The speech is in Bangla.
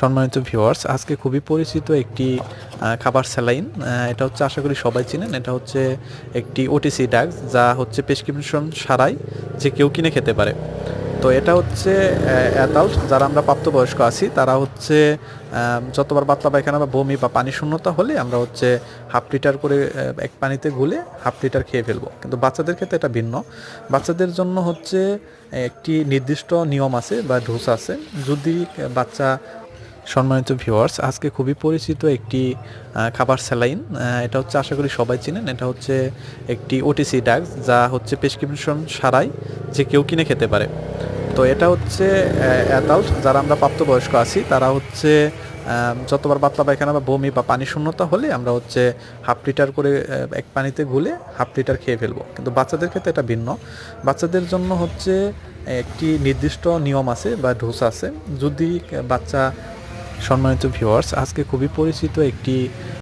সম্মানিত ভিউয়ার্স আজকে খুবই পরিচিত একটি খাবার স্যালাইন এটা হচ্ছে আশা করি সবাই চিনেন, এটা হচ্ছে একটি ওটিসি ড্রাগ যা হচ্ছে প্রেসক্রিপশন ছাড়াই যে কেউ কিনে খেতে পারে। তো এটা হচ্ছে অ্যাডাল্ট যারা আমরা প্রাপ্তবয়স্ক আছি, তারা হচ্ছে যতবার পাতলা পায়খানা বা বমি বা পানি শূন্যতা হলে আমরা হচ্ছে হাফ লিটার করে এক পানিতে গুলে হাফ লিটার খেয়ে ফেলব। কিন্তু বাচ্চাদের ক্ষেত্রে এটা ভিন্ন। বাচ্চাদের জন্য হচ্ছে একটি নির্দিষ্ট নিয়ম আছে বা ঢোস আছে। যদি বাচ্চা সম্মানিত ভিউয়ার্স আজকে খুবই পরিচিত একটি খাবার স্যালাইন এটা হচ্ছে আশা করি সবাই চিনেন, এটা হচ্ছে একটি ওটিসি ড্রাগ যা হচ্ছে প্রেসক্রিপশন ছাড়াই যে কেউ কিনে খেতে পারে। তো এটা হচ্ছে অ্যাডাল্ট যারা আমরা প্রাপ্তবয়স্ক আছি, তারা হচ্ছে যতবার পাতলা পায়খানা বা বমি বা পানি শূন্যতা হলে আমরা হচ্ছে হাফ লিটার করে এক পানিতে গুলে হাফ লিটার খেয়ে ফেলব। কিন্তু বাচ্চাদের ক্ষেত্রে এটা ভিন্ন। বাচ্চাদের জন্য হচ্ছে একটি নির্দিষ্ট নিয়ম আছে বা ঢোস আছে। যদি বাচ্চা সম্মানিত ভিউয়ার্স আজকে খুবই পরিচিত একটি